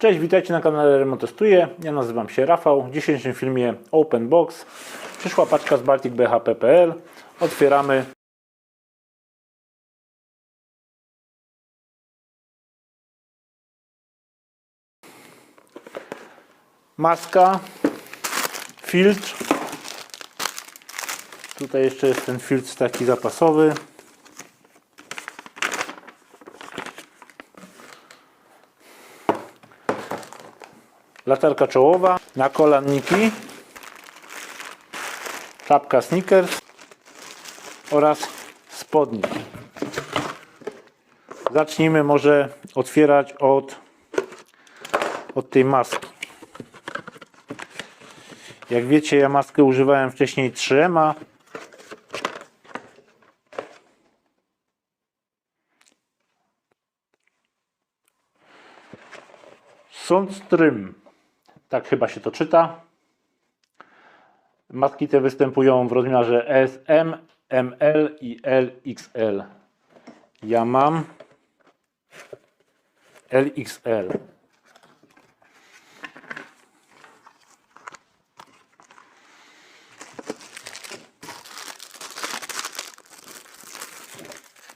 Cześć, witajcie na kanale Remontestuję. Ja nazywam się Rafał. W dzisiejszym filmie Open Box. Przyszła paczka z balticbhp.pl. Otwieramy. Maska, filtr. Tutaj jeszcze jest ten filtr taki zapasowy. Latarka czołowa, nakolanniki, czapka sneakers oraz spodnie. Zacznijmy może otwierać od, od tej maski. Jak wiecie, ja maskę używałem wcześniej 3M. Sundström. Tak chyba się to czyta. Maski te występują w rozmiarze S, M, ML i LXL. Ja mam LXL.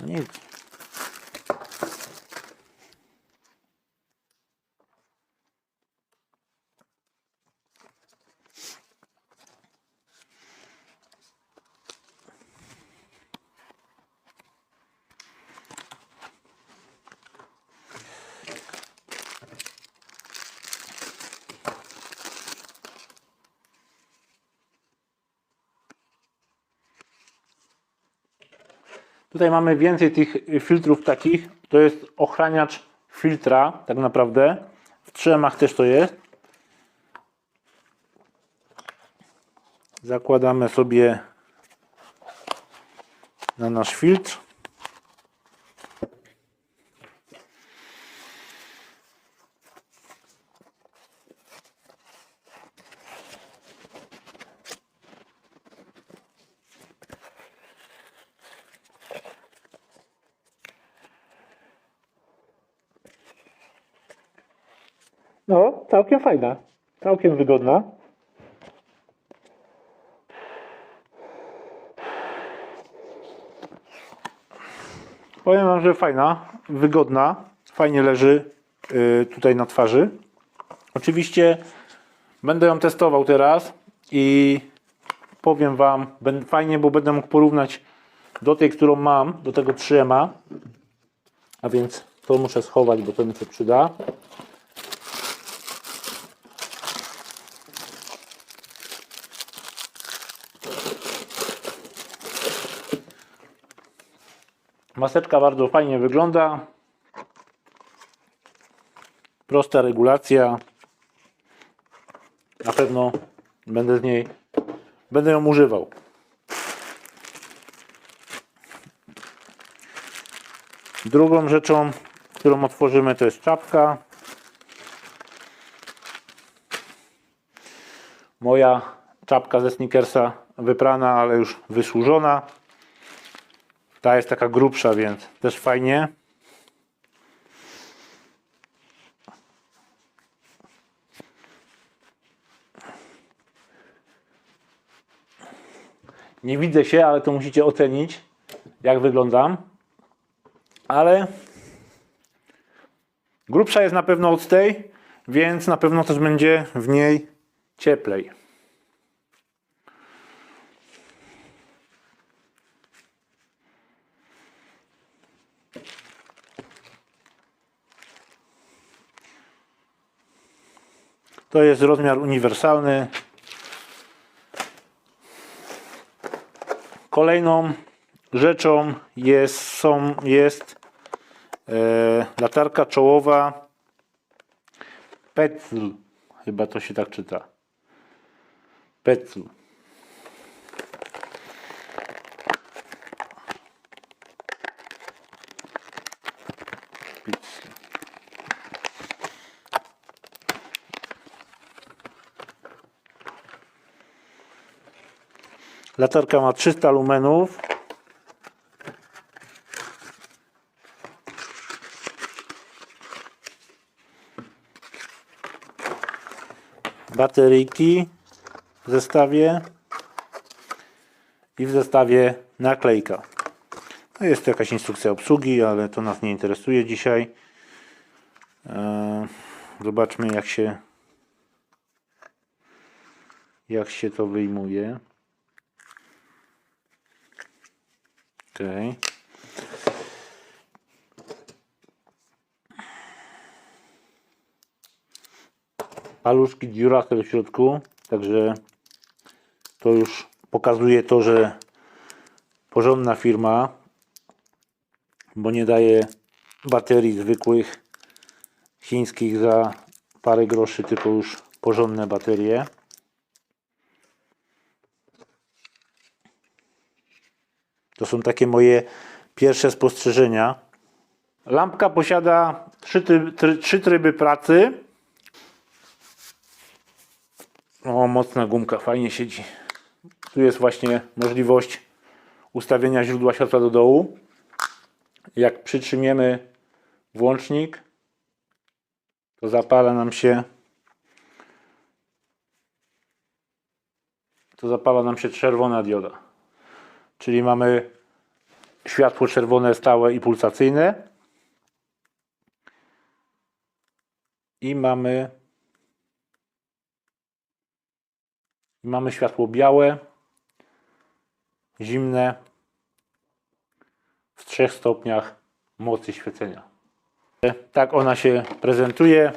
Nic. Tutaj mamy więcej tych filtrów takich. To jest ochraniacz filtra, tak naprawdę. W trzemach też to jest. Zakładamy sobie na nasz filtr. No, całkiem fajna. Całkiem wygodna. Powiem Wam, że fajna, wygodna, fajnie leży y, tutaj na twarzy. Oczywiście będę ją testował teraz i powiem Wam, fajnie, bo będę mógł porównać do tej, którą mam, do tego 3M. A więc to muszę schować, bo to mi się przyda. Maseczka bardzo fajnie wygląda. Prosta regulacja. Na pewno będę z niej będę ją używał. Drugą rzeczą, którą otworzymy, to jest czapka. Moja czapka ze sneakersa wyprana, ale już wysłużona. Ta jest taka grubsza, więc też fajnie. Nie widzę się, ale to musicie ocenić, jak wyglądam. Ale grubsza jest na pewno od tej, więc na pewno też będzie w niej cieplej. To jest rozmiar uniwersalny. Kolejną rzeczą jest, są, jest e, latarka czołowa Petzl. Chyba to się tak czyta. Petzl. Latarka ma 300 lumenów. bateryjki w zestawie i w zestawie naklejka. No jest to jakaś instrukcja obsługi, ale to nas nie interesuje dzisiaj. Eee, Zobaczmy jak się jak się to wyjmuje. Okej. Paluszki Duracell w środku, także to już pokazuje to, że porządna firma, bo nie daje baterii zwykłych chińskich za parę groszy, tylko już porządne baterie. To są takie moje pierwsze spostrzeżenia. Lampka posiada trzy, tryb, try, trzy tryby pracy. O, mocna gumka, fajnie siedzi. Tu jest właśnie możliwość ustawienia źródła światła do dołu. Jak przytrzymiemy włącznik, to zapala nam się to zapala nam się czerwona dioda. Czyli mamy światło czerwone stałe i pulsacyjne. I mamy mamy światło białe, zimne w trzech stopniach mocy świecenia. Tak ona się prezentuje.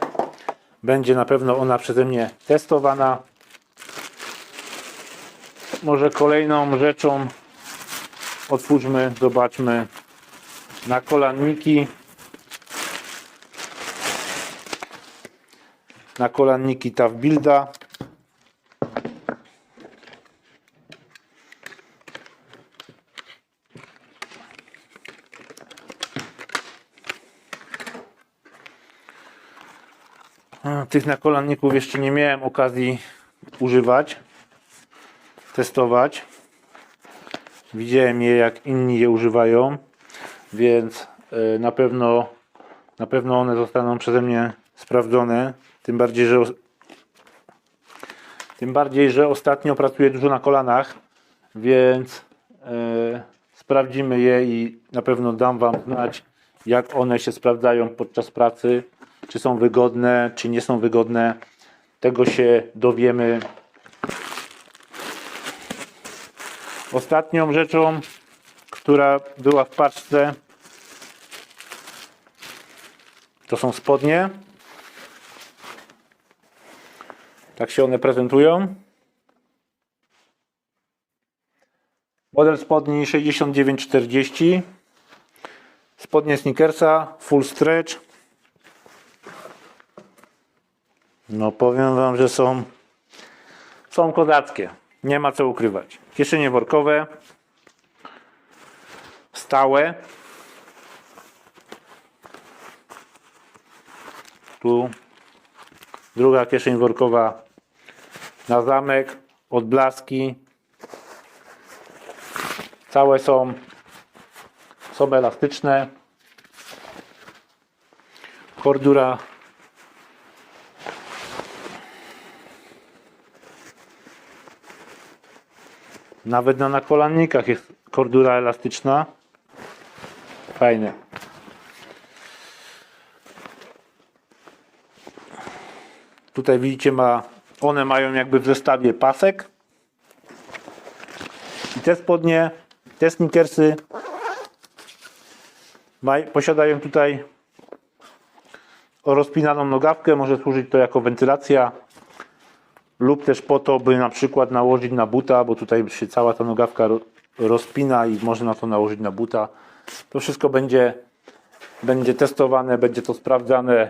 Będzie na pewno ona przeze mnie testowana. Może kolejną rzeczą otwórzmy, zobaczmy na kolanniki. Na kolanniki TAF Builda. A, Tych nakolanników jeszcze nie miałem okazji używać, testować. Widziałem je jak inni je używają, więc e, na pewno na pewno one zostaną przeze mnie sprawdzone. Tym bardziej, że tym bardziej, że ostatnio pracuję dużo na kolanach, więc e, sprawdzimy je i na pewno dam Wam znać, jak one się sprawdzają podczas pracy, czy są wygodne, czy nie są wygodne. Tego się dowiemy Ostatnią rzeczą, która była w paczce, to są spodnie. Tak się one prezentują. Model spodni 6940. Spodnie sneakersa, full stretch. No powiem Wam, że są są kozackie. Nie ma co ukrywać. Kieszenie workowe. Stałe. Tu druga kieszeń workowa na zamek. Odblaski. Całe są są elastyczne. Kordura Nawet na nakolannikach jest kordura elastyczna. Fajne. Tutaj widzicie, ma, one mają jakby w zestawie pasek. I te spodnie, te sneakersy maj, posiadają tutaj rozpinaną nogawkę. Może służyć to jako wentylacja lub też po to, by na przykład nałożyć na buta, bo tutaj się cała ta nogawka ro- rozpina i można to nałożyć na buta. To wszystko będzie, będzie testowane, będzie to sprawdzane.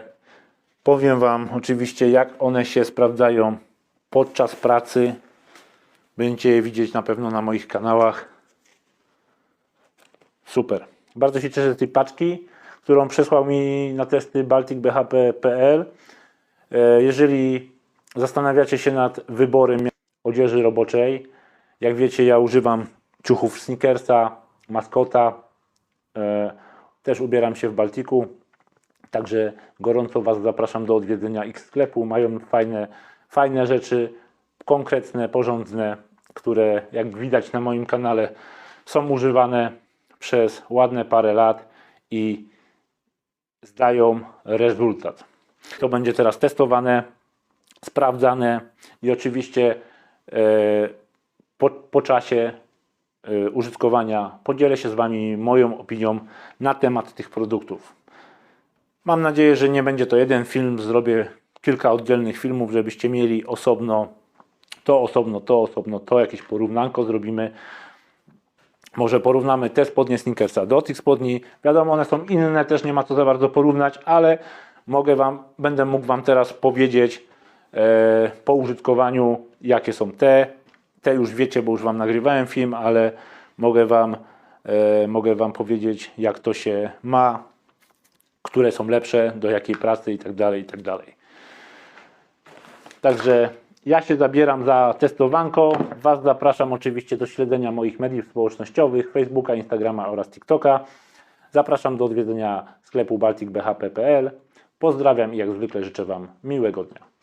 Powiem Wam oczywiście, jak one się sprawdzają podczas pracy. Będziecie je widzieć na pewno na moich kanałach. Super. Bardzo się cieszę z tej paczki, którą przesłał mi na testy balticbhp.pl. E, Jeżeli zastanawiacie się nad wyborem odzieży roboczej, jak wiecie, ja używam ciuchów Snickersa, maskota. E, Też ubieram się w Baltiku. Także gorąco Was zapraszam do odwiedzenia ich sklepu. Mają fajne, fajne rzeczy, konkretne, porządne, które jak widać na moim kanale są używane przez ładne parę lat i zdają rezultat. To będzie teraz testowane, sprawdzane i oczywiście e, po, po czasie e, użytkowania podzielę się z Wami moją opinią na temat tych produktów. Mam nadzieję, że nie będzie to jeden film, zrobię kilka oddzielnych filmów, żebyście mieli osobno to, osobno to, osobno to, jakieś porównanko zrobimy. Może porównamy te spodnie Snickersa do tych spodni. Wiadomo, one są inne, też nie ma co za bardzo porównać, ale mogę wam, będę mógł Wam teraz powiedzieć po użytkowaniu, jakie są te. Te już wiecie, bo już Wam nagrywałem film, ale mogę Wam, e, mogę wam powiedzieć, jak to się ma, które są lepsze, do jakiej pracy i tak dalej, i tak. Także ja się zabieram za testowanko. Was zapraszam oczywiście do śledzenia moich mediów społecznościowych, Facebooka, Instagrama oraz TikToka. Zapraszam do odwiedzenia sklepu balticbhp.pl. Pozdrawiam i jak zwykle życzę Wam miłego dnia.